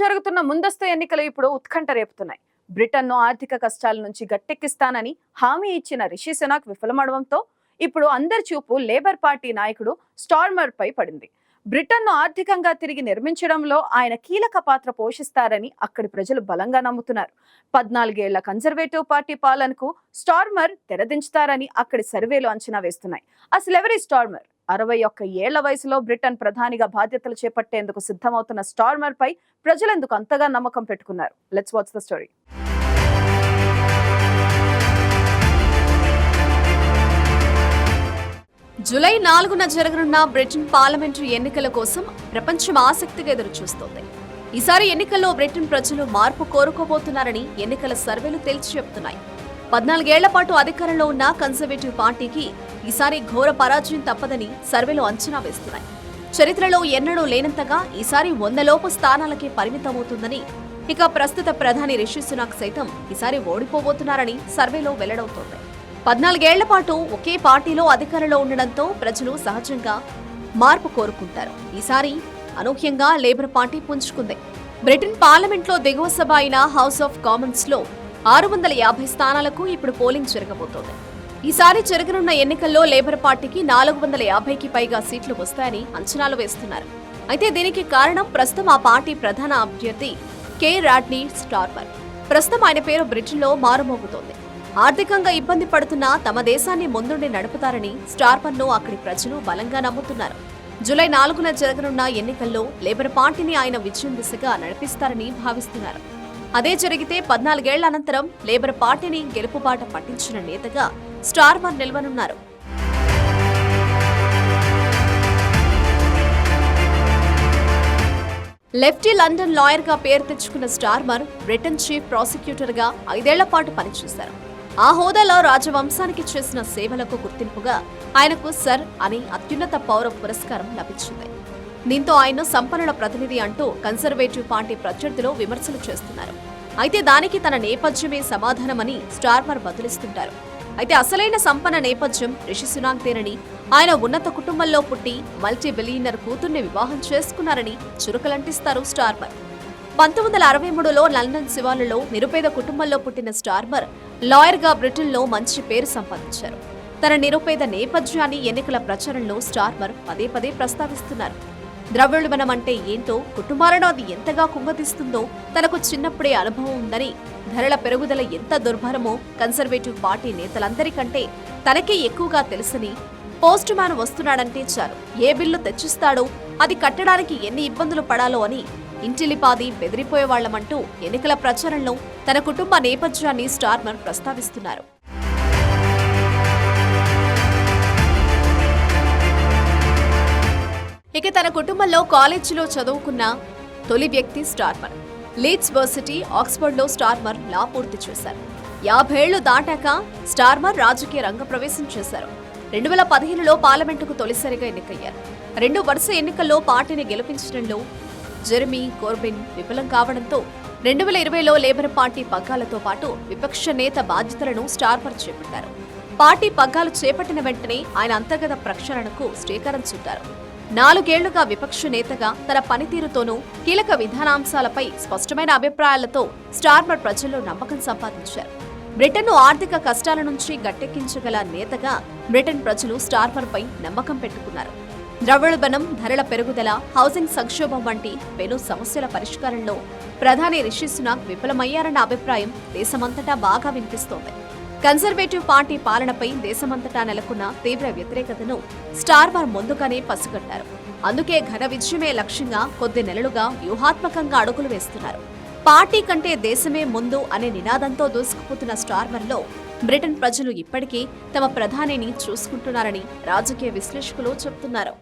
జరుగుతున్న ముందస్తు ఎన్నికలు ఇప్పుడు ఉత్కంఠ రేపుతున్నాయి. బ్రిటన్ను ఆర్థిక కష్టాల నుంచి గట్టెక్కిస్తానని హామీ ఇచ్చిన రిషి సునాక్ విఫలమవడంతో ఇప్పుడు అందరి చూపు లేబర్ పార్టీ నాయకుడు స్టార్మర్ పై పడింది. బ్రిటన్ను ఆర్థికంగా తిరిగి నిర్మించడంలో ఆయన కీలక పాత్ర పోషిస్తారని అక్కడి ప్రజలు బలంగా నమ్ముతున్నారు. పద్నాలుగేళ్ళ కన్జర్వేటివ్ పార్టీ పాలనకు స్టార్మర్ తెరదించుతారని అక్కడి సర్వేలు అంచనా వేస్తున్నాయి. అసలు ఎవరి స్టార్మర్ అరవై ఒక్క ఏళ్ళ వయసులో బ్రిటన్ ప్రధానిగా బాధ్యతలు చేపట్టేందుకు సిద్ధమవుతున్న స్టార్మర్ పై ప్రజలెందుకు అంతగా నమ్మకం పెట్టుకున్నారు? Let's watch the story July నాలుగున జరగనున్న బ్రిటన్ పార్లమెంటరీ ఎన్నికల కోసం ప్రపంచం ఆసక్తిగా ఎదురుచూస్తోంది. ఈసారి ఎన్నికల్లో బ్రిటన్ ప్రజలు మార్పు కోరుకోబోతున్నారని ఎన్నికల సర్వేలు తేల్చి చెబుతున్నాయి. పద్నాలుగేళ్ళ పాటు అధికారంలో ఉన్న కన్సర్వేటివ్ పార్టీకి ఈసారి ఘోర పరాజయం తప్పదని సర్వేలు అంచనా వేస్తున్నాయి. చరిత్రలో ఎన్నడూ లేనంతగా ఈసారి వందలోపు స్థానాలకే పరిమితమవుతుందని ఇక ప్రస్తుత ప్రధాని రిషి సునాక్ సైతం ఈసారి ఓడిపోబోతున్నారని సర్వేలో వెల్లడవుతోంది. పద్నాలుగేళ్ళ పాటు ఒకే పార్టీలో అధికారంలో ఉండడంతో ప్రజలు సహజంగా మార్పు కోరుకుంటారు. ఈసారి అనూహ్యంగా లేబర్ పార్టీ పుంజుకుంది. బ్రిటన్ పార్లమెంట్లో దిగువ సభ అయిన హౌస్ ఆఫ్ కామన్స్లో ఆరు వందల యాభై స్థానాలకు ఇప్పుడు పోలింగ్ జరగబోతోంది. ఈసారి జరగనున్న ఎన్నికల్లో లేబర్ పార్టీకి నాలుగు వందల యాభైకి పైగా సీట్లు వస్తాయని అంచనాలు వేస్తున్నారు. అయితే దీనికి కారణం ప్రస్తుతం ఆ పార్టీ ప్రధాన అభ్యర్థి కే. Rodney Starmer. ప్రస్తుతం ఆయన పేరు బ్రిటన్లో మారుమోగుతోంది. ఆర్థికంగా ఇబ్బంది పడుతున్న తమ దేశాన్ని ముందుండి నడుపుతారని స్టార్మర్ను అక్కడి ప్రజలు బలంగా నమ్ముతున్నారు. జూలై నాలుగున జరగనున్న ఎన్నికల్లో లేబర్ పార్టీని ఆయన విజయం దిశగా నడిపిస్తారని భావిస్తున్నారు. అదే జరిగితే పద్నాలుగేళ్ళ అనంతరం లేబర్ పార్టీని గెలుపుబాట పట్టించిన నేతగా స్టార్మర్ నిలవనున్నారు. లెఫ్టీ లండన్ లాయర్గా పేరు తెచ్చుకున్న స్టార్మర్ బ్రిటన్ చీఫ్ ప్రాసిక్యూటర్గా ఐదేళ్ళ పాటు పనిచేశారు. ఆ హోదాలో రాజవంశానికి చేసిన సేవలకు గుర్తింపుగా ఆయనకు సర్ అని అత్యున్నత పౌర పురస్కారం లభించింది. దీంతో ఆయన సంపన్నుల ప్రతినిధి అంటూ కన్సర్వేటివ్ పార్టీ ప్రత్యర్థులు విమర్శలు చేస్తున్నారు. అయితే దానికి తన నేపథ్యమే సమాధానమని స్టార్మర్ బదులిస్తుంటారు. అయితే అసలైన సంపన్న నేపథ్యం రిషి సునాక్దేనని ఆయన ఉన్నత కుటుంబంలో పుట్టి మల్టీ బిలియనర్ కూతుర్ని వివాహం చేసుకున్నారని చురుకలంటిస్తారు స్టార్మర్. పంతొమ్మిది వందల అరవై మూడులో లండన్ శివార్లలో నిరుపేద కుటుంబంలో పుట్టిన స్టార్మర్ లాయర్గా బ్రిటన్లో మంచి పేరు సంపాదించారు. తన నిరుపేద నేపథ్యాన్ని ఎన్నికల ప్రచారంలో స్టార్మర్ పదే పదే ప్రస్తావిస్తున్నారు. ద్రవ్యోల్బణం అంటే ఏంటో కుటుంబాలను అది ఎంతగా కుంగతీస్తుందో తనకు చిన్నప్పుడే అనుభవం ఉందని ధరల పెరుగుదల ఎంత దుర్భరమో కన్సర్వేటివ్ పార్టీ నేతలందరికంటే తనకే ఎక్కువగా తెలుసని పోస్ట్ మ్యాన్ వస్తున్నాడంటే చాలు. ఏ బిల్లు తెచ్చిస్తాడో అది కట్టడానికి ఎన్ని ఇబ్బందులు పడాలో అని ఇంటిలిపాది బెదిరిపోయేవాళ్ళమంటూ ఎన్నికల ప్రచారంలో తన కుటుంబ నేపథ్యాన్ని స్టార్మర్ ప్రస్తావిస్తున్నారు. ఇక తన కుటుంబంలో కాలేజీలో చదువుకున్న తొలి వ్యక్తి స్టార్మర్. లీడ్స్ వర్సిటీ ఆక్స్ఫర్డ్లో స్టార్మర్ లా పూర్తి చేశారు. యాభేళ్ళు దాటాక స్టార్మర్ రాజకీయ రంగ ప్రవేశం చేశారు. రెండు వేల పదిహేనులో పార్లమెంటుకు తొలిసారిగా ఎన్నికయ్యారు. రెండు వరుస ఎన్నికల్లో పార్టీని గెలిపించడంలో జెర్మీ కోర్బిన్ విఫలం కావడంతో రెండు వేల ఇరవైలో లేబర్ పార్టీ పగ్గాలతో పాటు విపక్ష నేత బాధ్యతలను స్టార్మర్ చేపట్టారు. పార్టీ పగ్గాలు చేపట్టిన వెంటనే ఆయన అంతర్గత ప్రక్షాళనకు శ్రీకారం చుట్టారు. నాలుగేళ్ళుగా విపక్ష నేతగా తన పనితీరుతోనూ కీలక విధానాంశాలపై స్పష్టమైన అభిప్రాయాలతో స్టార్మర్ ప్రజల్లో నమ్మకం సంపాదించారు. బ్రిటన్ను ఆర్థిక కష్టాల నుంచి గట్టెక్కించగల నేతగా బ్రిటన్ ప్రజలు స్టార్మర్పై నమ్మకం పెట్టుకున్నారు. ద్రవ్యోల్బణం ధరల పెరుగుదల హౌసింగ్ సంక్షోభం వంటి పెను సమస్యల పరిష్కారంలో ప్రధాని రిషి సునాక్ విఫలమయ్యారన్న అభిప్రాయం దేశమంతటా బాగా వినిపిస్తోంది. కన్సర్వేటివ్ పార్టీ పాలనపై దేశమంతటా నెలకొన్న తీవ్ర వ్యతిరేకతను స్టార్మర్ ముందుగానే పసిగట్టారు. అందుకే ఘన విజయమే లక్ష్యంగా కొద్ది నెలలుగా వ్యూహాత్మకంగా అడుగులు వేస్తున్నారు. పార్టీ కంటే దేశమే ముందు అనే నినాదంతో దూసుకుపోతున్న స్టార్మర్లో బ్రిటన్ ప్రజలు ఇప్పటికీ తమ ప్రధానిని చూసుకుంటున్నారని రాజకీయ విశ్లేషకులు చెబుతున్నారు